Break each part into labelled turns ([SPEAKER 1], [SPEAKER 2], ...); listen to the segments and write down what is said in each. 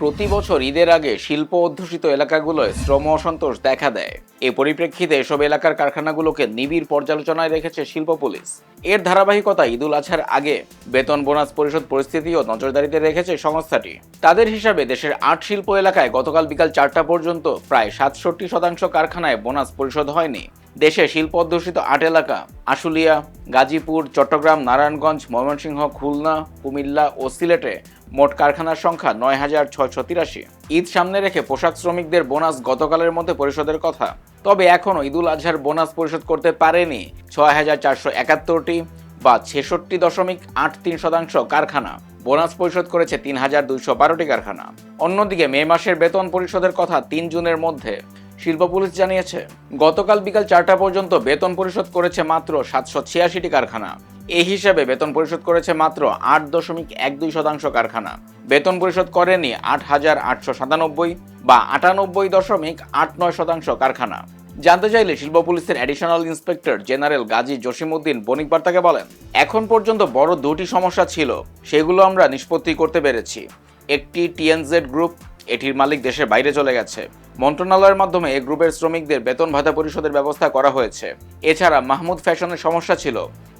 [SPEAKER 1] প্রতি বছর ঈদের আগে শিল্প অধ্যুষিত এলাকাগুলোয় শ্রম অসন্তোষ দেখা দেয়। এ পরিপ্রেক্ষিতে এসব এলাকার কারখানাগুলোকে নিবিড় পর্যালোচনায় রেখেছে শিল্প পুলিশ। এর ধারাবাহিকতা ঈদুল আছার আগে বেতন বোনাস পরিশোধ পরিস্থিতিও নজরদারিতে রেখেছে সংস্থাটি। তাদের হিসাবে দেশের আট শিল্প এলাকায় গতকাল বিকাল চারটা পর্যন্ত প্রায় সাতষট্টি শতাংশ কারখানায় বোনাস পরিশোধ হয়নি। দেশে শিল্প অধ্যুষিত আট এলাকা, আশুলিয়া, গাজীপুর, চট্টগ্রাম, নারায়ণগঞ্জ, ময়মনসিংহ, খুলনা, কুমিল্লা ও সিলেটে মোট কারখানার সংখ্যা নয় হাজার ছয়শো তিরাশি। ঈদ সামনে রেখে পোশাক শ্রমিকদের বোনাস গতকালের মধ্যে পরিশোধের কথা। তবে এখনও ঈদুল আজহার বোনাস পরিশোধ করতে পারেনি ছয় হাজার চারশো একাত্তরটি বা ছেষট্টি দশমিক আট তিন শতাংশ কারখানা। বোনাস পরিশোধ করেছে তিন হাজার দুইশো বারোটি কারখানা। অন্যদিকে মে মাসের বেতন পরিশোধের কথা তিন জুনের মধ্যে। শিল্প পুলিশ জানিয়েছে, গতকাল বিকাল চারটা পর্যন্ত বেতন পরিশোধ করেছে মাত্র সাতশো ছিয়াশিটি কারখানা। এই হিসাবে বেতন পরিশোধ করেছে মাত্র আট দশমিক এক দুই শতাংশ কারখানা। বেতন পরিশোধ করেনি আট হাজার আটশো সাতানব্বই বা আটানব্বই দশমিক আট নয় শতাংশ কারখানা। জানতে চাইলে শিল্প পুলিশের additional inspector general Gazi Jasimuddin বণিক বার্তাকে বলেন, এখন পর্যন্ত বড় দুটি সমস্যা ছিল, সেগুলো আমরা নিষ্পত্তি করতে পেরেছি। একটি টিএনজেড গ্রুপ এটির মালিক দেশের বাইরে চলে গেছে। মন্ত্রণালয়ের মাধ্যমে এ গ্রুপের শ্রমিকদের বেতন ভাতা পরিশোধের ব্যবস্থা করা হয়েছে। এছাড়া মাহমুদ ফ্যাশনের সমস্যা ছিল,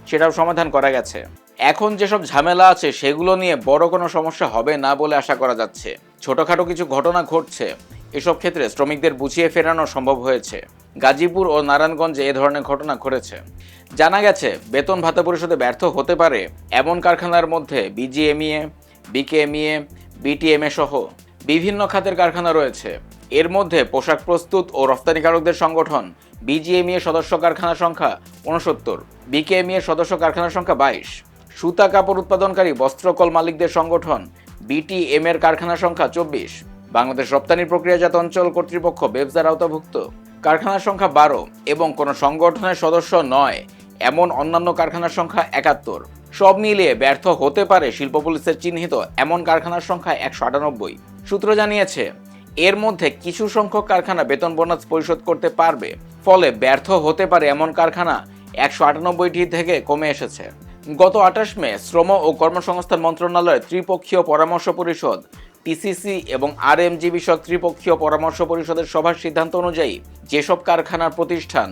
[SPEAKER 1] সেটাও সমাধান করা গেছে। এখন যেসব ঝামেলা আছে, সেগুলো নিয়ে বড় কোনো সমস্যা হবে না বলে আশা করা যাচ্ছে। ছোটখাটো কিছু ঘটনা ঘটছে। এসব ক্ষেত্রে শ্রমিকদের বুঝিয়ে ফেরানো সম্ভব হয়েছে। গাজীপুর ও নারায়ণগঞ্জে এ ধরনের ঘটনা ঘটেছে। জানা গেছে, বেতন ভাতা পরিশোধে ব্যর্থ হতে পারে এমন কারখানার মধ্যে বিজিএমইএ, বিকেএমইএ, বিটিএমএ সহ বিভিন্ন খাতের কারখানা রয়েছে। এর মধ্যে পোশাক প্রস্তুত ও রফতানিকারকদের সংগঠন বিজিএমইএ সদস্য কারখানার সংখ্যা উনসত্তর বিকেএমইএ সদস্য কারখানার সংখ্যা বাইশ। সুতা কাপড় উৎপাদনকারী বস্ত্রকল মালিকদের সংগঠন, বিটিএম এর কারখানার সংখ্যা চব্বিশ। বাংলাদেশ রপ্তানি প্রক্রিয়াজাত অঞ্চল কর্তৃপক্ষ বেবজার আওতাভুক্ত। কারখানার সংখ্যা বারো এবং কোনো সংগঠনের সদস্য নয়, এমন অন্যান্য কারখানার সংখ্যা একাত্তর। সব মিলিয়ে ব্যর্থ হতে পারে শিল্প পুলিশের চিহ্নিত এমন কারখানার সংখ্যা একশো আটানব্বই। সূত্র জানিয়েছে, এর মধ্যে কিছু সংখ্যক কারখানা বেতন বোনাস পরিশোধ করতে পারবে, ফলে ব্যর্থ হতে পারে এমন কারখানা একশো আটানব্বইটি থেকে কমে এসেছে। গত আঠাশ মে, শ্রম ও কর্মসংস্থান মন্ত্রণালয়ের ত্রিপক্ষীয় পরামর্শ পরিষদ টিসিসি এবং আর আরএমজি বিষয়ক ত্রিপক্ষীয় পরামর্শ পরিষদের সভার সিদ্ধান্ত অনুযায়ী, যেসব কারখানার প্রতিষ্ঠান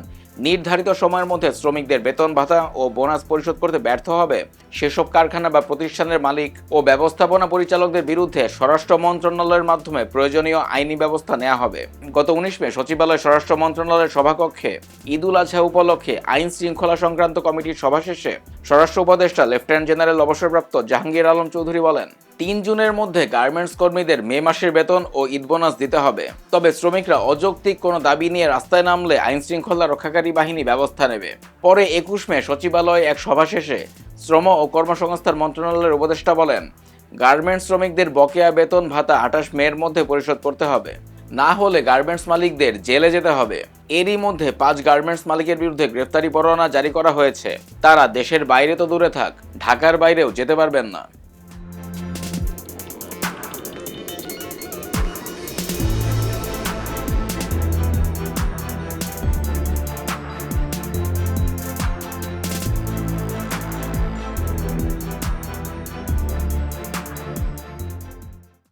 [SPEAKER 1] নির্ধারিত সময়ের মধ্যে শ্রমিকদের বেতন ভাতা ও বোনাস পরিশোধ করতে ব্যর্থ হবে সেসব কারখানা বা প্রতিষ্ঠানের মালিক ও ব্যবস্থাপনা পরিচালকদের বিরুদ্ধে স্বরাষ্ট্র মন্ত্রণালয়ের মাধ্যমে প্রয়োজনীয় আইনি ব্যবস্থা নেওয়া হবে। গত উনিশ মে সচিবালয় স্বরাষ্ট্র মন্ত্রণালয়ের সভাকক্ষে ঈদুল আজহা উপলক্ষে আইন শৃঙ্খলা সংক্রান্ত কমিটির সভা শেষে স্বরাষ্ট্র উপদেষ্টা লেফটেন্যান্ট জেনারেল অবসরপ্রাপ্ত জাহাঙ্গীর আলম চৌধুরী বলেন, তিন জুনের মধ্যে গার্মেন্টস কর্মীদের মে মাসের বেতন ও ঈদ বোনাস দিতে হবে। তবে শ্রমিকরা অযৌক্তিক কোনো দাবি নিয়ে রাস্তায় নামলে আইন শৃঙ্খলা রক্ষাকারী বাহিনী ব্যবস্থা নেবে। পরে একুশ মে সচিবালয়ে এক সভা শেষে শ্রম ও কর্মসংস্থান মন্ত্রণালয়ের উপদেষ্টা বলেন গার্মেন্ট শ্রমিকদের বকেয়া বেতন ভাতা আঠাশ মের মধ্যে পরিশোধ করতে হবে। না হলে গার্মেন্টস মালিকদের জেলে যেতে হবে। এরই মধ্যে পাঁচ গার্মেন্টস মালিকের বিরুদ্ধে গ্রেফতারি পরোয়ানা জারি করা হয়েছে। তারা দেশের বাইরে তো দূরে থাক, ঢাকার বাইরেও যেতে পারবেন না।